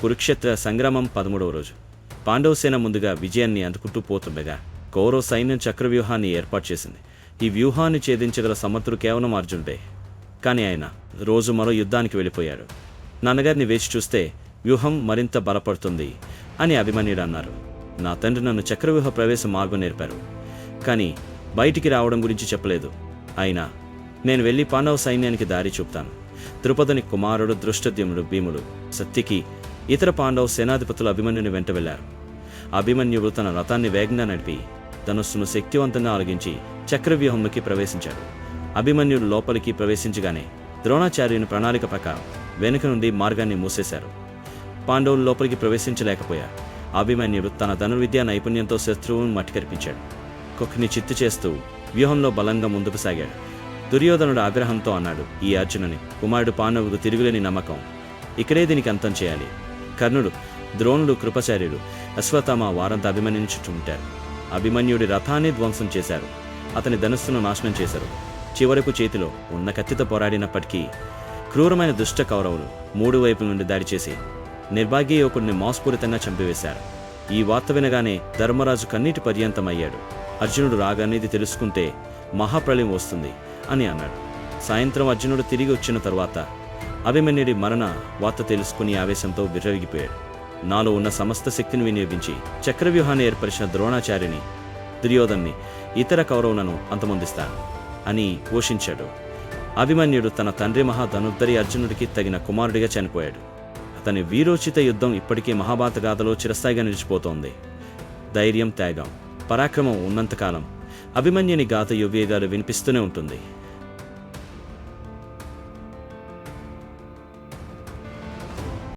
కురుక్షేత్ర సంగ్రామం పదమూడవ రోజు. పాండవసేన ముందుగా విజయాన్ని అందుకుంటూ పోతుండగా కౌరవ సైన్యం చక్రవ్యూహాన్ని ఏర్పాటు చేసింది. ఈ వ్యూహాన్ని ఛేదించగల సమర్థుడు కేవలం అర్జునుడే. కానీ ఆయన రోజు మరో యుద్ధానికి వెళ్ళిపోయాడు. నాన్నగారిని వేచి చూస్తే వ్యూహం మరింత బలపడుతుంది అని అభిమన్యుడు అన్నారు నా తండ్రి నన్ను చక్రవ్యూహ ప్రవేశ మార్గం నేర్పారు. కానీ బయటికి రావడం గురించి చెప్పలేదు. అయినా నేను వెళ్ళి పాండవ సైన్యానికి దారి చూపుతాను. ద్రుపదుని కుమారుడు దృష్టద్యుమ్నుడు భీముడు సత్తికి ఇతర పాండవ సేనాధిపతులు అభిమన్యుని వెంట వెళ్ళారు అభిమన్యుడు తన రథాన్ని వేగంగా నడిపి ధనుస్సును శక్తివంతంగా ఆలగించి చక్రవ్యూహంలోకి ప్రవేశించాడు. అభిమన్యుడు లోపలికి ప్రవేశించగానే ద్రోణాచార్యుని ప్రణాళిక ప్రకారం వెనుక నుండి మార్గాన్ని మూసేశారు. పాండవులు లోపలికి ప్రవేశించలేకపోయారు. అభిమన్యుడు తన ధనుర్విద్యా నైపుణ్యంతో శత్రువును మట్టికరిపించాడు. కుక్ని చిత్తు చేస్తూ వ్యూహంలో బలంగా ముందుకు సాగాడు. దుర్యోధనుడు ఆగ్రహంతో అన్నాడు ఈ అర్జునుని కుమారుడు పాండవుడు తిరుగులేని నమ్మకం. ఇక్కడే దీనికి అంతం చేయాలి. కర్ణుడు ద్రోణుడు కృపచార్యుడు అశ్వత్థామ వారంతా అభిమన్యుని అభిమన్యుడి రథాన్ని ధ్వంసం చేశారు. అతని ధనస్సును నాశనం చేశారు. చివరకు చేతిలో ఉన్న కత్తితో పోరాడినప్పటికీ క్రూరమైన దుష్ట కౌరవులు మూడు వైపుల నుండి దాడి చేసి నిర్భాగ్య యువకుడిని మోసపూరితంగా చంపివేశారు. ఈ వార్త వినగానే ధర్మరాజు కన్నీటి పర్యంతమయ్యాడు. అర్జునుడు రాగానే తెలుసుకుంటే మహాప్రళయం వస్తుంది. అని అన్నాడు. సాయంత్రం అర్జునుడు తిరిగి వచ్చిన తరువాత అభిమన్యుడి మరణ వార్త తెలుసుకుని ఆవేశంతో విర్రవిగిపోయాడు. నాలో ఉన్న సమస్త శక్తిని వినియోగించి చక్రవ్యూహాన్ని ఏర్పరిచిన ద్రోణాచార్యుని దుర్యోధన్ని ఇతర కౌరవులను అంతమొందిస్తాను అని ఘోషించాడు. అభిమన్యుడు తన తండ్రి మహాధనుర్ధరి అర్జునుడికి తగిన కుమారుడిగా చనిపోయాడు. అతని వీరోచిత యుద్ధం ఇప్పటికీ మహాభారత గాథలో చిరస్థాయిగా నిలిచిపోతోంది. ధైర్యం త్యాగం పరాక్రమం ఉన్నంతకాలం అభిమన్యుని గాథ యువ్యేగాలు వినిపిస్తూనే ఉంటుంది.